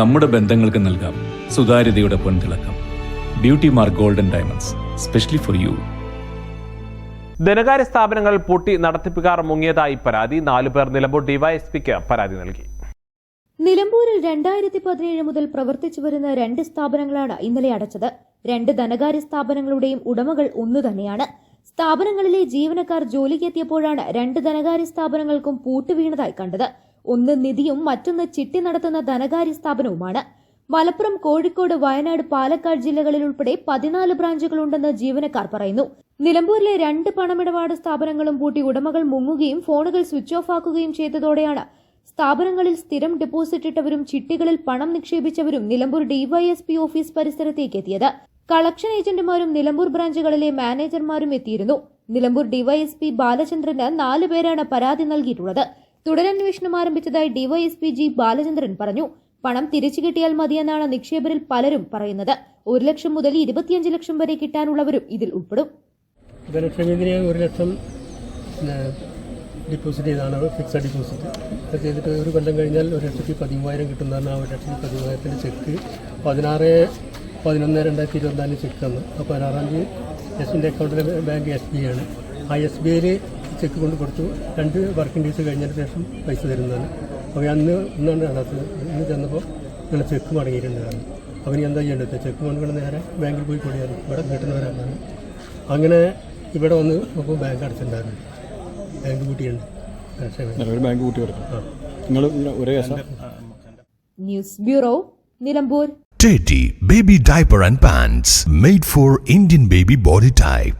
നമ്മുടെ ബന്ധങ്ങൾക്ക് നൽകാം. സുതാര്യതയുടെ പൊൻതിളക്കം. Beauty mark golden diamonds specially for you ധനകാര്യ സ്ഥാപനങ്ങൾ പൂട്ടി നടത്തിപ്പുകാർ മുങ്ങിയതായി പരാതി. നാലുപേർ നിലമ്പൂർ ഡിവൈഎസ്പിക്ക് പരാതി നൽകി. നിലമ്പൂരിൽ രണ്ടായിരത്തി പതിനേഴ് മുതൽ പ്രവർത്തിച്ചു വരുന്ന രണ്ട് സ്ഥാപനങ്ങളാണ് ഇന്നലെ അടച്ചത്. രണ്ട് ധനകാര്യ സ്ഥാപനങ്ങളുടെയും ഉടമകൾ ഒന്നു തന്നെയാണ്. സ്ഥാപനങ്ങളിലെ ജീവനക്കാർ ജോലിക്കെത്തിയപ്പോഴാണ് രണ്ട് ധനകാര്യ സ്ഥാപനങ്ങൾക്കും പൂട്ടുവീണതായി കണ്ടത്. ഒന്ന് നിധിയും മറ്റൊന്ന് ചിട്ടി നടത്തുന്ന ധനകാര്യ സ്ഥാപനവുമാണ്. മലപ്പുറം കോഴിക്കോട് വയനാട് പാലക്കാട് ജില്ലകളിൽ ഉൾപ്പെടെ പതിനാല് ബ്രാഞ്ചുകളുണ്ടെന്ന് ജീവനക്കാർ പറയുന്നു. നിലമ്പൂരിലെ രണ്ട് പണമിടപാട് സ്ഥാപനങ്ങളും പൂട്ടി ഉടമകൾ മുങ്ങുകയും ഫോണുകൾ സ്വിച്ച് ഓഫ് ആക്കുകയും ചെയ്തതോടെയാണ് സ്ഥാപനങ്ങളിൽ സ്ഥിരം ഡെപ്പോസിറ്റ് ഇട്ടവരും ചിട്ടികളിൽ പണം നിക്ഷേപിച്ചവരും നിലമ്പൂർ ഡിവൈഎസ്പി ഓഫീസ് പരിസരത്തേക്ക് എത്തിയത്. കളക്ഷൻ ഏജന്റുമാരും നിലമ്പൂർ ബ്രാഞ്ചുകളിലെ മാനേജർമാരും എത്തിയിരുന്നു. നിലമ്പൂർ ഡിവൈഎസ്പി ബാലചന്ദ്രന് നാലുപേരാണ് പരാതി നൽകിയിട്ടുള്ളത്. തുടരന്വേഷണം ആരംഭിച്ചതായി ഡിവൈഎസ്പി ജി ബാലചന്ദ്രൻ പറഞ്ഞു. പണം തിരിച്ചു കിട്ടിയാൽ മതിയെന്നാണ് നിക്ഷേപരിൽ പലരും പറയുന്നത്. ഒരു ലക്ഷം മുതൽ ഇരുപത്തിയഞ്ച് ലക്ഷം വരെ കിട്ടാനുള്ളവരും ഇതിൽ ഉൾപ്പെടും. ഒരു ലക്ഷം ഡിപ്പോസിറ്റ് ചെയ്താണ് ഫിക്സഡ് ഡിപ്പോസിറ്റ് അത് ചെയ്തിട്ട് ഒരു കൊല്ലം കഴിഞ്ഞാൽ ഒരു ലക്ഷത്തി പതിമൂവായിരം കിട്ടുന്നതാണ് ആ ഒരു ലക്ഷത്തി പതിമൂവായിരത്തിന്റെ ചെക്ക് പതിനാറ് പതിനൊന്ന് രണ്ടായിരത്തി ഇരുപത്തിനാലിന് ചെക്ക് തന്നു. അപ്പോൾ പതിനാറാം തീയതി എസിന്റെ അക്കൗണ്ടിലെ ബാങ്ക് എസ് ബി ആണ്. ആ എസ് ബി ഐയിൽ ചെക്ക് കൊണ്ട് കൊടുത്തു. രണ്ട് വർക്കിംഗ് ഡേയ്സ് കഴിഞ്ഞതിന് ശേഷം പൈസ തരുന്നതാണ്. അപ്പോൾ അന്ന് ഇന്നാണ് കാണാത്തത് ഇന്ന് ചെന്നപ്പോൾ നിങ്ങൾ ചെക്ക് മടങ്ങിയിട്ടുണ്ടായിരുന്നു. അപ്പോൾ ഇനി എന്താ ചെയ്യേണ്ടത്? ചെക്ക് കൊണ്ടുകൊണ്ട് നേരെ ബാങ്കിൽ പോയി കൊടിയാറ് ഇവിടെ കിട്ടുന്നവരാണ് അങ്ങനെ ഇവിടെ വന്ന് നോക്കുമ്പോൾ ബാങ്ക് അടച്ചിട്ടുണ്ടായിരുന്നു. ബാങ്ക് കൂട്ടിയുണ്ട് ബാങ്ക് കൂട്ടി നിങ്ങൾ ഒരേ കേസാ? News bureau Nilambur. Teddy Baby Diaper and Pants made for Indian baby body type.